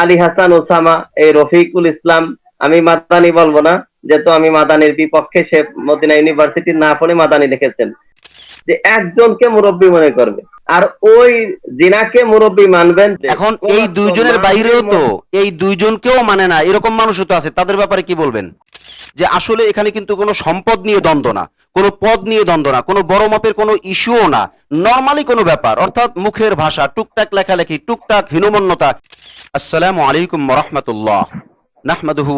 Ali Hasan Osama, এই রফিকুল ইসলাম, আমি মাদানি বলব না, যেহেতু আমি মাদানির বিপক্ষে সে মদিনা ইউনিভার্সিটি না পড়ে মাদানি লিখেছেন। যে একজনকে মুরব্বী মনে করবে। আর ওই জিনাকে মুরব্বী মানবেন এখন এই দুইজনের বাইরেও তো এই দুইজনকেও মানে না এরকম মানুষও তো আছে। তাদের ব্যাপারে কি বলবেন? যে আসলে এখানে কিন্তু কোনো সম্পদ নিয়ে দ্বন্দ্ব না কোনো পদ নিয়ে দ্বন্দ্ব না কোনো বড় মাপের কোনো ইস্যুও না। নর্মালি কোনো ব্যাপার। অর্থাৎ মুখের ভাষা টুকটাক লেখালেখি টুকটাক হীনমন্যতা। আসসালামু আলাইকুম রহমতুল্লাহ। নাহমাদুহু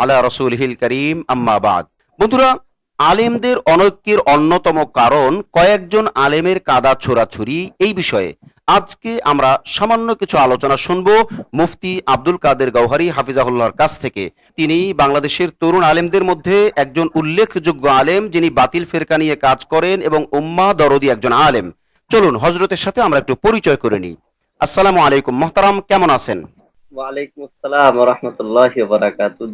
আলা রাসূলিহিল করিম আম্মা বাদ। বন্ধুরা আলেমদের অনৈক্যের অন্যতম কারণ কয়েকজন আলেমের কাদা ছোড়াছুরি এই বিষয়ে। আজকে আমরা সামান্য কিছু আলোচনা শুনব মুফতি আব্দুল কাদের গৌহারি হাফিজাহুল্লাহর কাছ থেকে। তিনি বাংলাদেশের তরুণ আলেমদের মধ্যে একজন উল্লেখযোগ্য আলেম যিনি বাতিল ফেরকা নিয়ে কাজ করেন এবং উম্মা দরদি একজন আলেম। চলুন হজরতের সাথে আমরা একটু পরিচয় করে নিই। আসসালামু আলাইকুম মোহতারাম কেমন আছেন? ওয়ালাইকুম আসসালাম রহমতুল্লাহ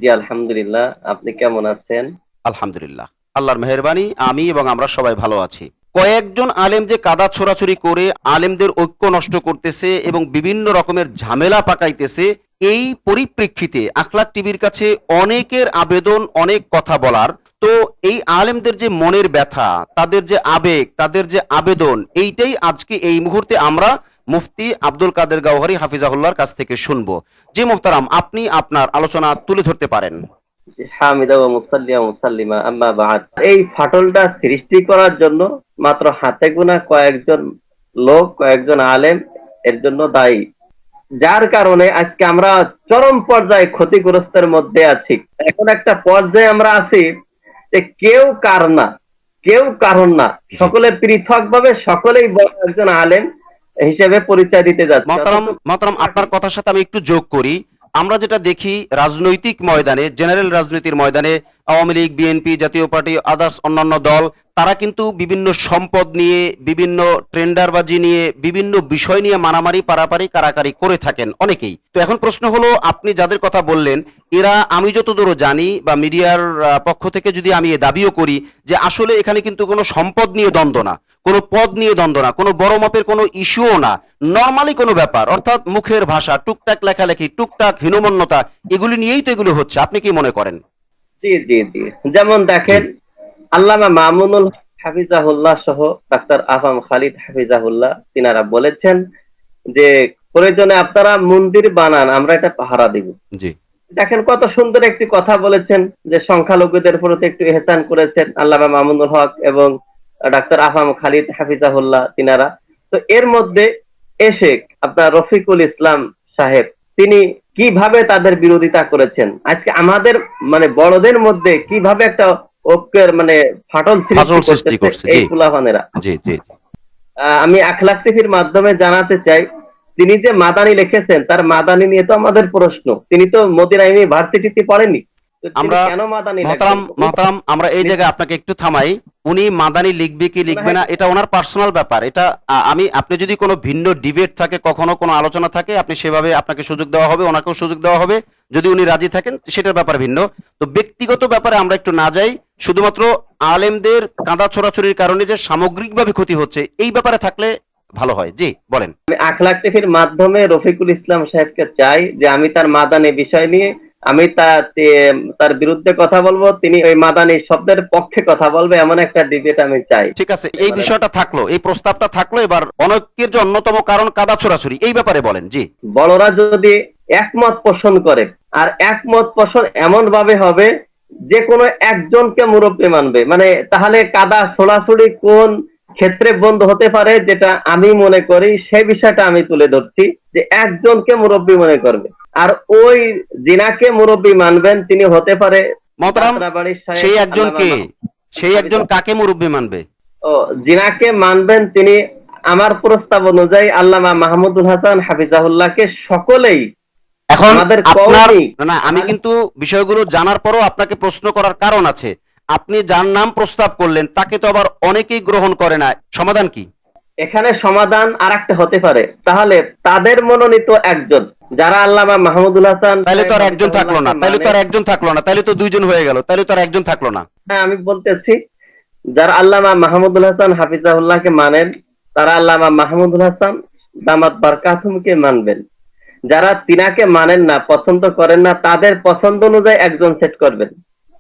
জি আলহামদুলিল্লাহ। আপনি কেমন আছেন? আলহামদুলিল্লাহ। আল্লাহর মেহরবানি, আমি এবং আমরা সবাই ভালো আছি। কয়েকজন আলেম যে কাদা ছোড়াছুরি করে আলেমদের ঐক্য নষ্ট করতেছে এবং বিভিন্ন রকমের ঝামেলা পাকাইতেছে, এই পরিপ্রেক্ষিতে আখলাক টিভির কাছে অনেকের আবেদন, অনেক কথা বলার। তো এই আলেমদের যে মনের ব্যথা, তাদের যে আবেগ, তাদের যে আবেদন, এইটাই আজকে এই মুহূর্তে আমরা মুফতি আব্দুল কাদের গাওহারি হাফিজাহুল্লাহর কাছ থেকে শুনব। যে মোহতারাম, আপনি আপনার আলোচনা তুলে ধরতে পারেন। এই ফাটলটা সৃষ্টি করার জন্য মাত্র হাতে কয়েকজন লোক, কয়েকজন আলেম এর জন্য দায়ী। যার কারণে আজকে আমরা চরম পর্যায়ে ক্ষতিগ্রস্তের মধ্যে আছি। এখন একটা পর্যায়ে আমরা আছি যে কেউ কার না, কেউ কারণ না। সকলে পৃথক ভাবে সকলেই একজন আলেম হিসেবে পরিচয় দিতে যাচ্ছে। আপনার কথার সাথে আমি একটু যোগ করি। আমরা যেটা দেখি রাজনৈতিক ময়দানে জেনারেল রাজনীতির ময়দানে Awami League, BNP Jatiya party others অন্যান্য দল, তারা কিন্তু বিভিন্ন সম্পদ নিয়ে, বিভিন্ন ট্রেন্ডারবাজি নিয়ে, বিভিন্ন বিষয় নিয়ে মারামারি, পারাপারি, কারাকারি করে থাকেন অনেকেই। তো এখন প্রশ্ন হলো, আপনি যাদের কথা বললেন, এরা আমি যতদূর জানি বা মিডিয়ার পক্ষ থেকে যদি আমি এ দাবিও করি যে আসলে এখানে কিন্তু কোনো সম্পদ নিয়ে দ্বন্দ্ব না, কোনো পদ নিয়ে দ্বন্দ্ব না, কোনো বড় মাপের কোনো ইস্যুও না, নর্মালি কোনো ব্যাপার, অর্থাৎ মুখের ভাষা, টুকটাক লেখালেখি, টুকটাক হীনমন্যতা, এগুলি নিয়েই তো এগুলো হচ্ছে, আপনি কি মনে করেন? জি জি জি। যেমন দেখেন আল্লামা মামুনুল হাফিজাহুল্লাহ সহ ডাক্তার আফাম খালিদ হাফিজাহুল্লাহ তিনারা বলেছেন যে প্রয়োজনে আপনারা মন্দির বানান আমরা এটা পাহারা দিব। জি। দেখেন কত সুন্দর একটি কথা বলেছেন যে সংখ্যালঘুদের প্রতি একটু এহসান করেছেন আল্লামা মামুনুল হক এবং ডাক্তার আফাম খালিদ হাফিজাহুল্লাহ তিনারা। তো এর মধ্যে এসে আপনার রফিকুল ইসলাম সাহেব তিনি কীভাবে তাদের বিরোধিতা করেছেন? আজকে আমাদের মানে বড়দের মধ্যে কীভাবে একটা ঐক্যের মানে ফাটল সৃষ্টি করছে, এই। কুলাফানেরা। জি জি আমি আখলাক টিভির মাধ্যমে জানাতে চাই তিনি যে মাদানি লিখেছেন তার মাদানি নিয়ে তো আমাদের প্রশ্ন। তিনি তো মদিনা ইউনিভার্সিটিতে পড়েনি আমরা মহতারাম আমরা এই জায়গায় আপনাকে একটু থামাই। উনি মাদানি লিখবে কি লিখবে না এটা ওনার পার্সোনাল ব্যাপার। এটা আমি আপনি যদি কোনো ভিন্ন ডিবেট থাকে কখনো কোনো আলোচনা থাকে আপনি সেভাবে আপনাকে সুযোগ দেওয়া হবে ওনাকেও সুযোগ দেওয়া হবে। যদি উনি রাজি থাকেন সেটার ব্যাপার ভিন্ন। তো ব্যক্তিগত ব্যাপারে আমরা একটু না যাই শুধুমাত্র আলেমদের কাঁদা ছোড়াছড়ির কারণে যে সামগ্রিকভাবে ক্ষতি হচ্ছে এই ব্যাপারে থাকলে ভালো হয়। জি বলেন। আমি আখলাক টিভির মাধ্যমে রফিকুল ইসলাম সাহেবকে চাই যে আমি তার মাদানি বিষয় নিয়ে আমি তার বিরুদ্ধে কথা বলব তিনি ওই মাদানি শব্দের পক্ষে কথা বলবে এমন একটা ডিবেট আমি চাই। ঠিক আছে এই বিষয়টা থাকল এই প্রস্তাবটা থাকল এবার অনৈক্যের যে অন্যতম কারণ কাদা ছোড়াছড়ি এই ব্যাপারে বলেন জি। বড়রা যদি একমত পোষণ করে আর একমত পোষণ এমন ভাবে হবে যে কোনো একজনকে মুরব্বী মানবে। মানে তাহলে কাদা ছোড়াছুড়ি কোন ক্ষেত্রে বন্ধ হতে পারে যেটা আমি মনে করি সেই বিষয়টা আমি তুলে ধরছি যে একজনকে মুরব্বী মনে করবে। আর ওই জিনাকে মুরব্বী মানবেন তিনি হতে পারে সেই একজনকে সেই একজন কাকে মুরব্বী মানবে? ও জিনাকে মানবেন তিনি আমার প্রস্তাব অনুযায়ী আল্লামা মাহমুদুল হাসান হাফিজাহুল্লাহকে সকলেই এখন আপনার না আমি কিন্তু বিষয়গুলো জানার পরও আপনাকে প্রশ্ন করার কারণ আছে। আপনি যার নাম প্রস্তাব করলেন তাকে তো আবার অনেকেই গ্রহণ করে না। সমাধান কি? এখানে সমাধান আর একটা হতে পারে। তাহলে তাদের মনোনীত একজন যারা আল্লামা মাহমুদুল হাসান তাহলে তো আর একজন থাকল না। তাহলে তো আর একজন থাকল না। তাহলে তো দুইজন হয়ে গেল। তাহলে তো আর একজন থাকল না। হ্যাঁ আমি বলতেছি যারা আল্লামা মাহমুদুল হাসান হাফিজাহুল্লাহকে মানেন তারা আল্লামা মাহমুদুল হাসান দামাত বারকাতুমকে মানবেন। যারা তিনাকে মানেন না পছন্দ করেন না তাদের পছন্দ অনুযায়ী একজন সেট করবেন।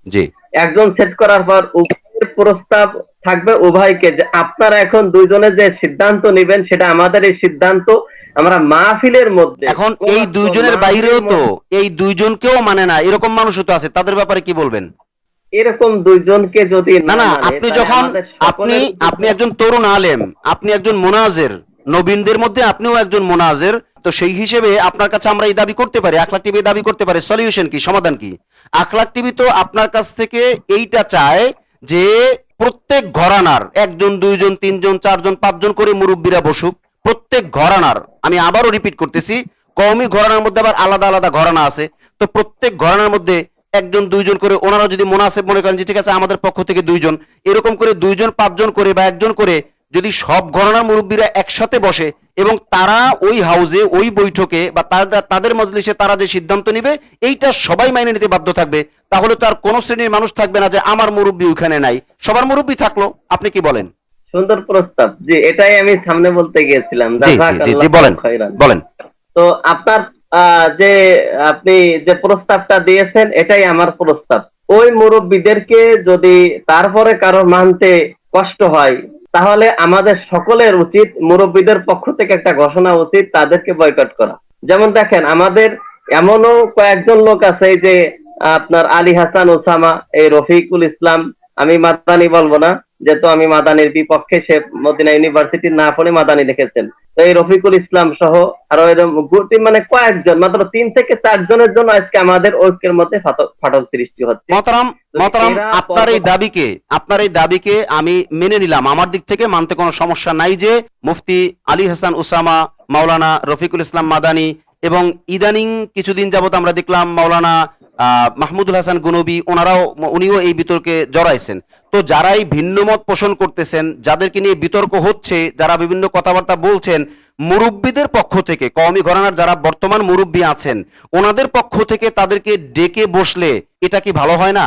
জি। একজন সেট করার পর উভয়ের প্রস্তাব থাকবে উভয়কে যে আপনারা এখন দুইজনে যে সিদ্ধান্ত নেবেন সেটা আমাদের এই সিদ্ধান্ত আমরা মাহফিলের মধ্যে এখন এই দুইজনের বাইরেও তো এই দুইজনকেও মানে না এরকম মানুষও তো আছে তাদের ব্যাপারে কি বলবেন? এরকম দুইজনকে যদি না না মানে, আপনি যখন আপনি আপনি একজন তরুণ আলেম আপনি একজন মোনাজের নবীনদের মধ্যে আপনিও একজন মোনাজের তো সেই হিসেবে আপনার কাছে আমরা এই দাবি করতে পারি, আখলাক টিভি দাবি করতে পারি সলিউশন কি, সমাধান কি? আখলাক টিভি তো আপনার কাছ থেকে এইটা চায় যে প্রত্যেক ঘরানার, একজন, দুইজন, তিনজন, চারজন, পাঁচজন করে মুরব্বীরা বসুক, প্রত্যেক ঘরানার, আমি আবারও রিপিট করতেছি, কওমি ঘরানার মধ্যে আবার আলাদা আলাদা ঘরানা আছে, তো প্রত্যেক ঘরানার মধ্যে একজন, দুইজন করে ওনারা যদি মোনাসেব মনে করেন যে ঠিক আছে আমাদের পক্ষ থেকে দুইজন, এরকম করে দুইজন, পাঁচজন করে বা একজন করে যদি সব ঘরানার মুরব্বীরা একসাথে বসে এবং তারা ওই হাউজে ওই বৈঠকে বা তাদের মজলিসে তারা যে সিদ্ধান্ত নিবে এইটা সবাই মাইনে নিতে বাধ্য থাকবে। তাহলে তো আর কোনো শ্রেণির মানুষ থাকবে না যে আমার মুরব্বী ওইখানে নাই। সবার মুরব্বী থাকল। আপনি কি বলেন? সুন্দর প্রস্তাব। জি এটাই আমি সামনে বলতে গিয়েছিলাম। বলেন বলেন। তো আপনার আহ, যে আপনি যে প্রস্তাবটা দিয়েছেন এটাই আমার প্রস্তাব। ওই মুরব্বীদেরকে যদি তারপরে কারও মানতে কষ্ট হয় তাহলে আমাদের সকলের উচিত মুরব্বীদের পক্ষ থেকে একটা ঘোষণা উচিত, তাদেরকে বয়কট করা। যেমন দেখেন, আমাদের এমনও কয়েকজন লোক আছে যে আপনার আলী হাসান, ওসামা, এই রফিকুল ইসলাম আমি মাদানি বলব না যেহেতু আমি মাদানির বিপক্ষে সে মদিনা ইউনিভার্সিটি না পড়ে মাদানি লিখেছেন। তো এই রফিকুল ইসলাম সহ আরও এরকম মানে কয়েকজন মাত্র তিন থেকে চারজনের জন্য আজকে আমাদের ঐক্যের মধ্যে ফাটল- সৃষ্টি হচ্ছে। মহতারাম আপনার এই দাবিকে আপনার এই দাবিকে আমি মেনে নিলাম। আমার দিক থেকে মানতে কোনো সমস্যা নাই যে মুফতি আলী হাসান উসামা মাওলানা রফিকুল ইসলাম মাদানি এবং ইদানিং কিছুদিন যাবত আমরা দেখলাম মাওলানা আহ, মাহমুদুল হাসান গুনবি ওনারাও উনিও এই বিতর্কে জড়াইছেন। তো যারাই ভিন্ন মত পোষণ করতেছেন যাদেরকে নিয়ে বিতর্ক হচ্ছে যারা বিভিন্ন কথাবার্তা বলছেন মুরব্বীদের পক্ষ থেকে কওমি ঘরানার যারা বর্তমান মুরব্বী আছেন ওনাদের পক্ষ থেকে তাদেরকে ডেকে বসলে এটা কি ভালো হয় না?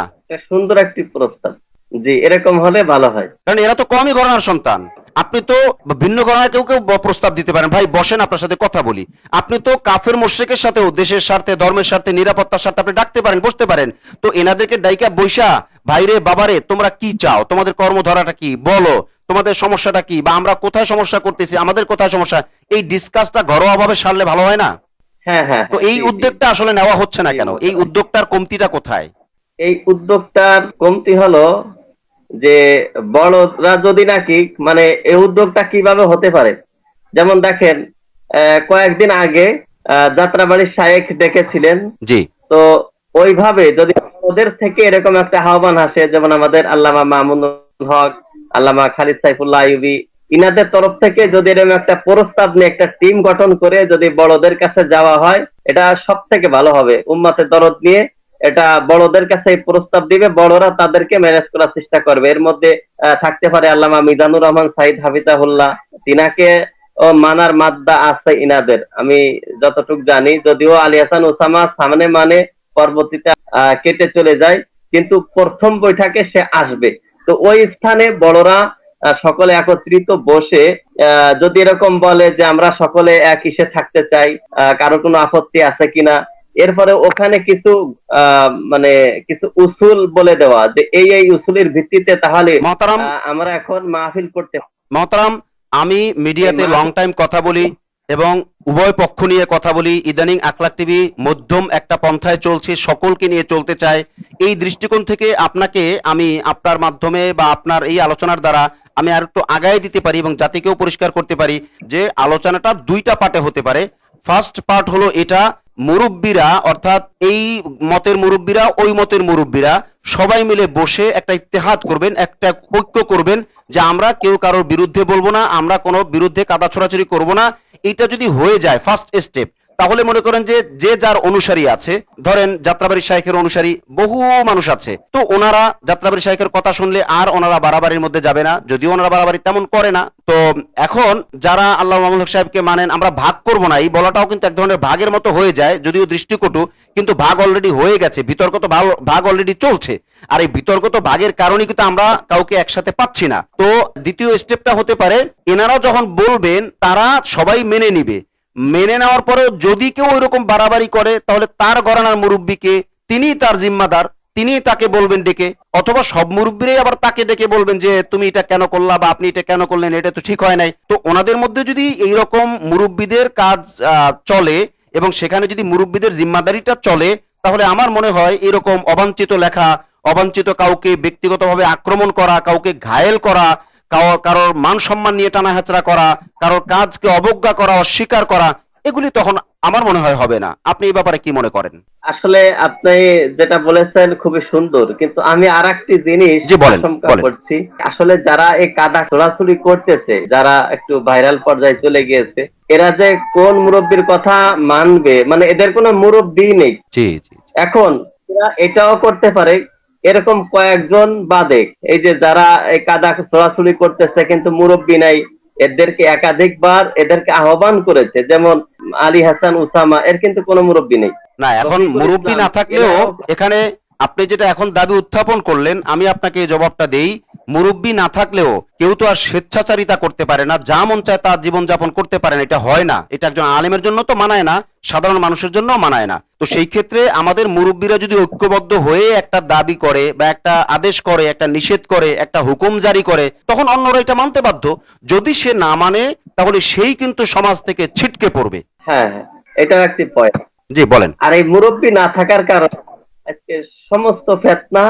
সুন্দর একটি প্রস্তাব জি এরকম হলে ভালো হয়। কারণ এরা তো কমই ঘরানার সন্তান। আপনি তো ভিন্ন ঘরানার কেউ কেউ প্রস্তাব দিতে পারেন। ভাই বসেন আপনার সাথে কথা বলি। আপনি তো কাফের মোশেকের সাথেও দেশের স্বার্থে ধর্মের স্বার্থে নিরাপত্তার স্বার্থে আপনি ডাকতে পারেন বসতে পারেন। তো এনাদেরকে ডাইকা বৈশা ভাইরে বাবারে তোমরা কি চাও? তোমাদের কর্মধারাটা কি? বলো তোমাদের সমস্যাটা কি? বা আমরা কোথায় সমস্যা করতেছি? আমাদের কোথায় সমস্যা? এই ডিসকাসটা ঘরোয়া ভাবে সারলে ভালো হয় না? হ্যাঁ হ্যাঁ তো এই। উদ্যোগটা আসলে নেওয়া হচ্ছে না কেন? এই উদ্যোগটার কমতিটা কোথায়? এই উদ্যোগটার কমতি হলো যে বড়রা যদি নাকি মানে এই উদ্যোগটা কীভাবে হতে পারে? যেমন দেখেন কয়েকদিন আগে যাত্রাবাড়ির শায়েক ডেকেছিলেন। জি। তো ওইভাবে যদি ওদের থেকে এরকম একটা আহ্বান আসে যেমন আমাদের আল্লামা মামুনুল হক আল্লামা খালিদ সাইফুল্লাহ আইয়ুবী ইনাদের তরফ থেকে যদি এরকম একটা প্রস্তাব নিয়ে একটা টিম গঠন করে যদি বড়দের কাছে যাওয়া হয় এটা সব থেকে ভালো হবে। উম্মাতের দরদ নিয়ে এটা বড়দের কাছে প্রস্তাব দিবে, বড়রা তাদেরকে ম্যানেজ করার চেষ্টা করবে। এর মধ্যে থাকতে পারে আল্লামা মিজানুর রহমান সাইদ হাফিজাহুল্লাহ। তিনাকে ও মানার মাদ্দা আছে ইনাদের। আমি যতটুকু জানি, যদিও আলী হাসান ওসামা সামনে মানে পরবর্তীতে কেটে চলে যায়, কিন্তু প্রথম বৈঠকে সে আসবে। তো ওই স্থানে বড়রা সকলে একত্রিত বসে যদি এরকম বলে যে আমরা সকলে এক ইসে থাকতে চাই কারও কোনো আপত্তি আছে কিনা এরপরে ওখানে কিছু মানে কিছু উসুল বলে দেওয়া যে এই এই উসুলের ভিত্তিতে তাহলে আমরা এখন মাহফিল করতে মহতারাম আমি মিডিয়াতে লং টাইম কথা বলি এবং উভয় পক্ষ নিয়ে কথা বলি। ইদানিং আকলাক টিভি মধ্যম একটা পন্থায় চলছে সকলকে নিয়ে চলতে চায়। এই দৃষ্টিকোণ থেকে আপনাকে আমি আপনার মাধ্যমে বা আপনার এই আলোচনার দ্বারা আমি আর একটু আগায় দিতে পারি এবং জাতিকেও পরিষ্কার করতে পারি যে আলোচনাটা দুইটা পার্টে হতে পারে। ফার্স্ট পার্ট হলো এটা মুরব্বীরা, অর্থাৎ এই মতের মুরব্বীরা, ওই মতের মুরব্বীরা, সবাই মিলে বসে একটা ইতেহাত করবেন, একটা ঐক্য করবেন যে আমরা কেউ কারোর বিরুদ্ধে বলব না, আমরা কোনো বিরুদ্ধে কাদা ছোড়াছড়ি করব না। এটা যদি হয়ে যায় ফার্স্ট স্টেপ তাহলে মনে করেন যে যে যার অনুসারী আছে, ধরেন যাত্রাবাড়ি শাইখের অনুসারী বহু মানুষ আছে, তো ওনারা যাত্রাবাড়ি শাইখের কথা শুনলে আর ওনারা বাড়াবাড়ির মধ্যে যাবে না, যদিও ওনারা বাড়াবাড়ি তেমন করে না। তো এখন যারা আল্লাহ মামুল হক সাহেবকে মানেন, আমরা ভাগ করব না, এই বলাটাও কিন্তু এক ধরনের ভাগের মতো হয়ে যায়, যদিও দৃষ্টিকটু, কিন্তু ভাগ অলরেডি হয়ে গেছে, বিতর্ক তো ভাগ অলরেডি চলছে। আর এই বিতর্ক তো ভাগের কারণে কিন্তু আমরা কাউকে একসাথে পাচ্ছি না। তো দ্বিতীয় স্টেপটা হতে পারে এনারা যখন বলবেন, তারা সবাই মেনে নিবে। মেনে নেওয়ার পরেও যদি কেউ ওইরকম বাড়াবাড়ি করে, তাহলে তার গরানার মুরব্বীকে তিনি তার জিম্মাদার তিনি তাকে বলবেন ডেকে, অথবা সব মুরব্বীরাই আবার তাকে ডেকে বলবেন যে, তুমি এটা কেন করলা বা আপনি এটা কেন করলেন? এটা তো ঠিক হয় নাই। তো ওনাদের মধ্যে যদি এইরকম মুরব্বীদের কাজ চলে এবং সেখানে যদি মুরব্বীদের জিম্মাদারিটা চলে, তাহলে আমার মনে হয় এরকম অবাঞ্ছিত লেখা, অবাঞ্ছিত কাউকে ব্যক্তিগতভাবে আক্রমণ করা, কাউকে ঘায়েল করা কারোর মান সম্মান নিয়ে টানা হেচড়া করা কারোর কাজকে অবজ্ঞা করা অস্বীকার করা এগুলি তখন আমার মনে হয় হবে না। আপনি এই ব্যাপারে কি মনে করেন? আসলে আপনি যেটা বলেছেন খুবই সুন্দর কিন্তু আমি আর একটি জিনিস আশঙ্কা করছি। আসলে যারা এই কাদা চোরাচুরি করতেছে যারা একটু ভাইরাল পর্যায়ে চলে গিয়েছে এরা যে কোন মুরব্বীর কথা মানবে মানে এদের কোনো মুরব্বী নেই। এখন এরা এটাও করতে পারে এরকম কয়েকজন বাদে এই যে যারা এই কাদা চোরাচুরি করতেছে কিন্তু মুরব্বী নাই এদেরকে একাধিকবার এদেরকে আহ্বান করেছে। যেমন আলী হাসান উসামা এর কিন্তু কোনো মুরব্বী নেই। না এখন মুরব্বী না থাকলেও এখানে আপনি যেটা এখন দাবি উত্থাপন করলেন আমি আপনাকে এই জবাবটা দেই। মুরব্বী না থাকলেও কেউ তো আর স্বেচ্ছাচারিতা করতে পারে না যা মন চায় তার জীবনযাপন করতে পারে না এটা হয় না। এটা একজন আলেমের জন্য তো মানায় না সাধারণ মানুষের জন্য মানায় না। তো সেই ক্ষেত্রে আমাদের মুরব্বীরা যদি ঐক্যবদ্ধ হয়ে একটা দাবি করে বা একটা আদেশ করে একটা নিষেধ করে একটা হুকুম জারি করে তখন অন্যরা এটা মানতে বাধ্য। যদি সে না মানে তাহলে সেই কিন্তু সমাজ থেকে ছিটকে পড়বে। হ্যাঁ হ্যাঁ এটাও একটি পয়েন্ট জি বলেন। আর এই মুরব্বী না থাকার কারণে আজকে সমস্ত ফেতনা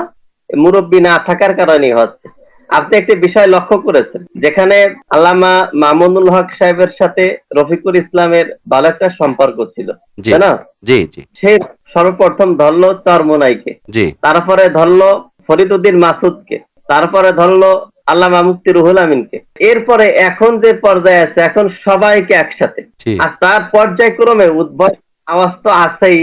মুরব্বী না থাকার কারণেই হচ্ছে। আপনি একটি বিষয় লক্ষ্য করেছেন যেখানে আল্লামা মামুনুল হক সাহেবের সাথে রফিকুল ইসলামের ভালো একটা সম্পর্ক ছিল তাই না? জি জি। সে সর্বপ্রথম ধরলো চরমোনাইকে জি। তারপরে ধরলো ফরিদুদ্দিন মাসুদকে তারপরে ধরলো আল্লামা মুফতি রুহুল আমিনকে। এরপরে এখন যে পর্যায়ে আছে এখন সবাইকে একসাথে। আর তার পর্যায়ক্রমে উদ্ভব আওয়াজ তো আছেই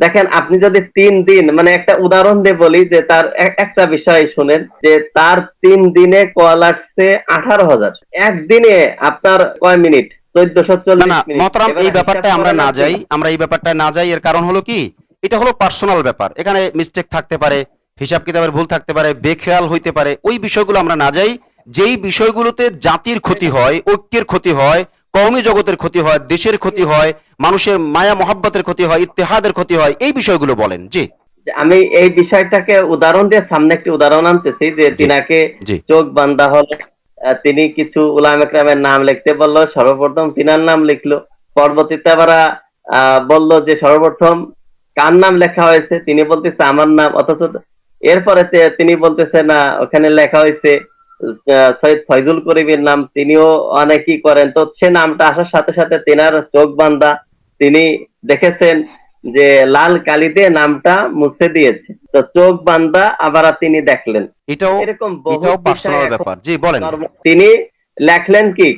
দেখেন আপনি যদি তিন দিন মানে একটা উদাহরণ দিয়ে বলি যে তার একটা বিষয় শুনেন যে তার তিন দিনে কল আসছে আঠারো হাজার। একদিনে আপনার কয় মিনিট? চোদ্দশো না চল্লিশ মতরাম এই ব্যাপারটা আমরা না যাই আমরা এই ব্যাপারটা না যাই এর কারণ হলো কি? এটা হলো পার্সোনাল ব্যাপার। এখানে মিস্টেক থাকতে পারে হিসাব কিতাবের ভুল থাকতে পারে বেখেয়াল হইতে পারে। ওই বিষয়গুলো আমরা না যাই যেই বিষয়গুলোতে জাতির ক্ষতি হয় ঐক্যের ক্ষতি হয় কওমি জগতের ক্ষতি হয় দেশের ক্ষতি হয় মানুষের মায়া মহাব্বতের ক্ষতি হয় ইত্তেহাদের ক্ষতি হয় এই বিষয়গুলো বলেন। জি। আমি এই বিষয়টাকে উদাহরণ দিয়ে সামনে একটি উদাহরণ আনতেছি যে তিনাকে চোখ বান্ধা হলো তিনি কিছু উলাম একরামের নাম লিখতে বলল সর্বপ্রথম তিনার নাম লিখলো। পরবর্তীতে আবার আহ, বলল যে সর্বপ্রথম কার নাম লেখা হয়েছে? তিনি বলতেছে আমার নাম। অথচ এরপরে তিনি বলতেছে না ওখানে লেখা হয়েছে সৈয়দ ফয়জুল করিমের নাম তিনিও অনেকই করেন। তো সে নামটা আসার সাথে সাথে তিনার চোখ বান্ধা তিনি দেখেছেন যে লাল কালি দিয়ে নামটা মুছে দিয়েছে। তো চোখ বান্ধা আবার তিনি দেখলেন। এটাও এরকম বহু ব্যাপার। জি বলেন। তিনি লেখলেন কি?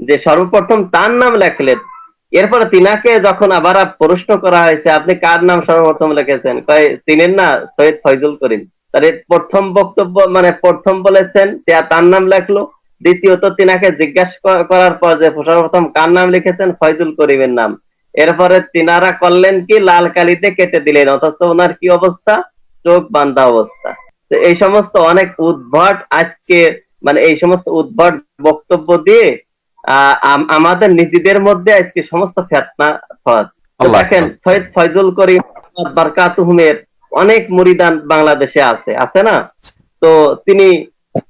যে সর্বপ্রথম তার নাম লেখলেন। এরপরে তিনাকে যখন আবার প্রশ্ন করা হয়েছে আপনি কার নাম সর্বপ্রথম লিখেছেন? কয় চিনেন না? সৈয়দ ফয়জুল করিম। তার প্রথম বক্তব্য মানে প্রথম বলেছেন তার নাম লেখলো। দ্বিতীয়ত তিনাকে জিজ্ঞাসা করার পর যে সর্বপ্রথম কার নাম লিখেছেন? ফয়জুল করিমের নাম। এরপরে তিনারা করলেন কি? লাল কালিতে কেটে দিলেন অথচ ওনার কি অবস্থা? চোখ বান্ধা অবস্থা। তো এই সমস্ত অনেক উদ্ভট আজকে মানে এই সমস্ত উদ্ভট বক্তব্য দিয়ে আহ, আমাদের নিজেদের মধ্যে আজকে সমস্ত ফেতনা দেখেন। ফয়জুল করিম বারকাতুহুমের অনেক মুরিদান বাংলাদেশে আছে আছে না? তো তিনি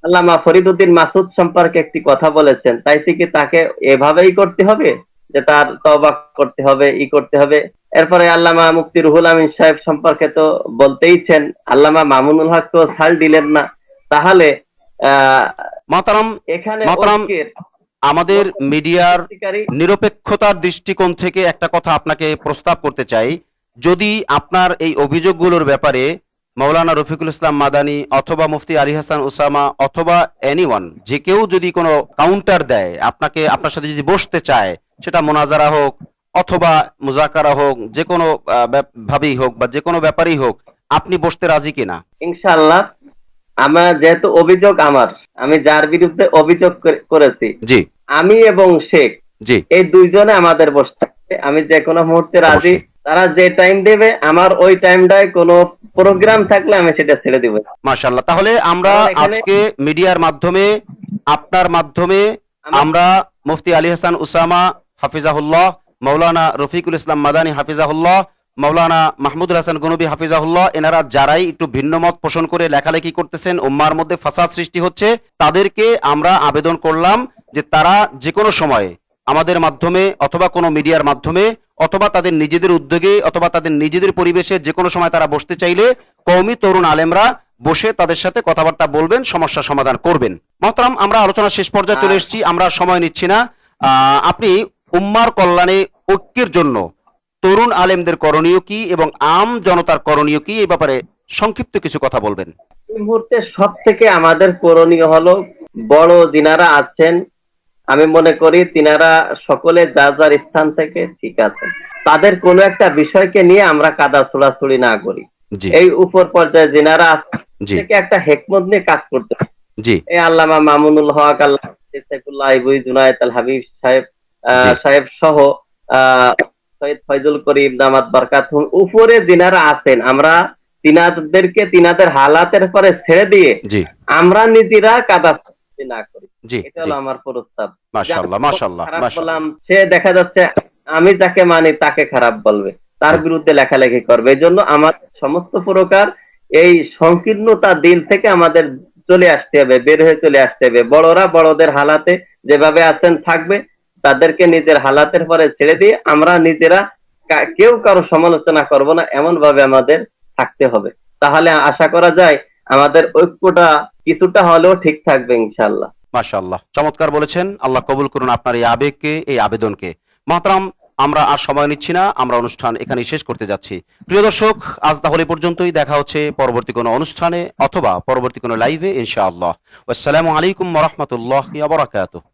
আল্লামা ফরিদুদ্দিন মাসুদ সম্পর্কে একটি কথা বলেছেন তাই থেকে তাকে এভাবেই করতে হবে? যে তার তবা করতে হবে ই করতে হবে? এরপরে আল্লামা মুফতি রুহুল আমিন সাহেব সম্পর্কে তো বলতেইছেন আল্লামা মামুনুল হক তো সাল দিলেন না। তাহলে আহ মাতারাম এখানে মাতরাম, আমাদের মিডিয়ার নিরপেক্ষতার দৃষ্টিকোণ থেকে একটা কথা আপনাকে প্রস্তাব করতে চাই। যদি আপনার এই অভিযোগগুলোর ব্যাপারে মৌলানা রফিকুল ইসলাম মাদানি অথবা মুফতি আলী হাসান ওসামা অথবা এনিওয়ান যে কেউ যদি কোনো কাউন্টার দেয় আপনাকে আপনার সাথে যদি বসতে চায় সেটা মোনাজারা হোক অথবা মুজাকারা হোক যে কোনো ভাবেই হোক বা যে কোনো ব্যাপারেই হোক আপনি বসতে রাজি কিনা? ইনশাআল্লাহ আমার যেহেতু অভিযোগ আমার আমি যার বিরুদ্ধে অভিযোগ করেছি জি। আমি এবং শেখ জি। এই দুইজনে আমাদের বসতে আমি যে কোনো মুহূর্তে রাজি। তারা যে টাইম দেবে আমার ওই টাইমটায় কোনো প্রোগ্রাম থাকলে আমি সেটা ছেড়ে দিব। মাশাল্লাহ তাহলে আমরা আজকে মিডিয়ার মাধ্যমে আপনার মাধ্যমে আমরা মুফতি আলী হাসান উসামা হাফিজাহুল্লাহ মৌলানা রফিকুল ইসলাম মাদানী হাফিজাহুল্লাহ মৌলানা মাহমুদুল হাসান গনবী হাফিজাহুল্লাহ এনারা যারাই একটু ভিন্ন মত পোষণ করে লেখালেখি করতেছেন উম্মার মধ্যে ফাসাদ সৃষ্টি হচ্ছে তাদেরকে আমরা আবেদন করলাম যে তারা যে কোনো সময়ে আমাদের মাধ্যমে অথবা কোনো মিডিয়ার মাধ্যমে অথবা তাদের নিজেদের উদ্যোগে অথবা তাদের নিজেদের পরিবেশে যে কোনো সময় তারা বসতে চাইলে কৌমি তরুণ আলেমরা বসে তাদের সাথে কথাবার্তা বলবেন সমস্যা সমাধান করবেন। মহতারাম আমরা আলোচনা শেষ পর্যায়ে চলে এসেছি আমরা সময় নিচ্ছি না। আহ, আপনি উম্মার কল্যাণে ঐক্যের জন্য তরুণ আলেমদের করণীয় কি এবং আম জনতার করণীয় কি? এই ব্যাপারে সংক্ষিপ্ত কিছু কথা বলবেন। এই মুহূর্তে সব থেকে আমাদের করণীয় হলো বড় যিনারা আছেন আমি মনে করি তিনারা সকলে যার যার স্থান থেকে ঠিক আছে তাদের কোনো একটা বিষয়কে নিয়ে আমরা কাদা ছোড়াছুড়ি না করি। এই উপর পর্যায়ে যিনারা থেকে একটা হেকমত নিয়ে কাজ করতে জি। এই আল্লামা মামুনুল হক আল্লাহ সাইফুল্লাহ ইবুই জুনায়েদ আল হাবিব সাহেব আহ, সাহেব সহ সৈয়দ ফয়জুল করিম দামাত বরকাত উপরে যিনারা আছেন আমরা তিনাদেরকে তিনাদের হালাতের পরে ছেড়ে দিয়ে আমরা নিজেরা কাদা সৃষ্টি না করি। এটা হলো আমার প্রস্তাব। মাশাআল্লাহ মাশাআল্লাহ বললাম সে দেখা যাচ্ছে আমি যাকে মানি তাকে খারাপ বলবে। তার বিরুদ্ধে লেখালেখি করবে। এই জন্য আমার সমস্ত প্রকার এই সংকীর্ণতা দিল থেকে আমাদের চলে আসতে হবে বের হয়ে চলে আসতে হবে। বড়রা বড়দের হালাতে যেভাবে আছেন থাকবে। তাদেরকে নিজের হালাতের পরে ছেড়ে দিয়ে আমরা নিজেরা কেউ কারও সমালোচনা করব না এমন ভাবে আমাদের থাকতে হবে। তাহলে আশা করা যায় আমাদের ঐক্যটা কিছুটা হলেও ঠিক থাকবে ইনশাল্লাহ মাশাল্লাহ চমৎকার বলেছেন, আল্লাহ কবুল করুন আপনার এই আবেগকে, এই আবেদনকে। মাতরাম আমরা আর সময় নিচ্ছি না, আমরা অনুষ্ঠান এখানে শেষ করতে যাচ্ছি। প্রিয় দর্শক, আজ তাহলে পর্যন্তই, দেখা হচ্ছে পরবর্তী কোনো অনুষ্ঠানে অথবা পরবর্তী কোনো লাইভে, ইনশাআল্লাহ। আসসালামু আলাইকুম রহমতুল্লাহ বারাকাতুহু।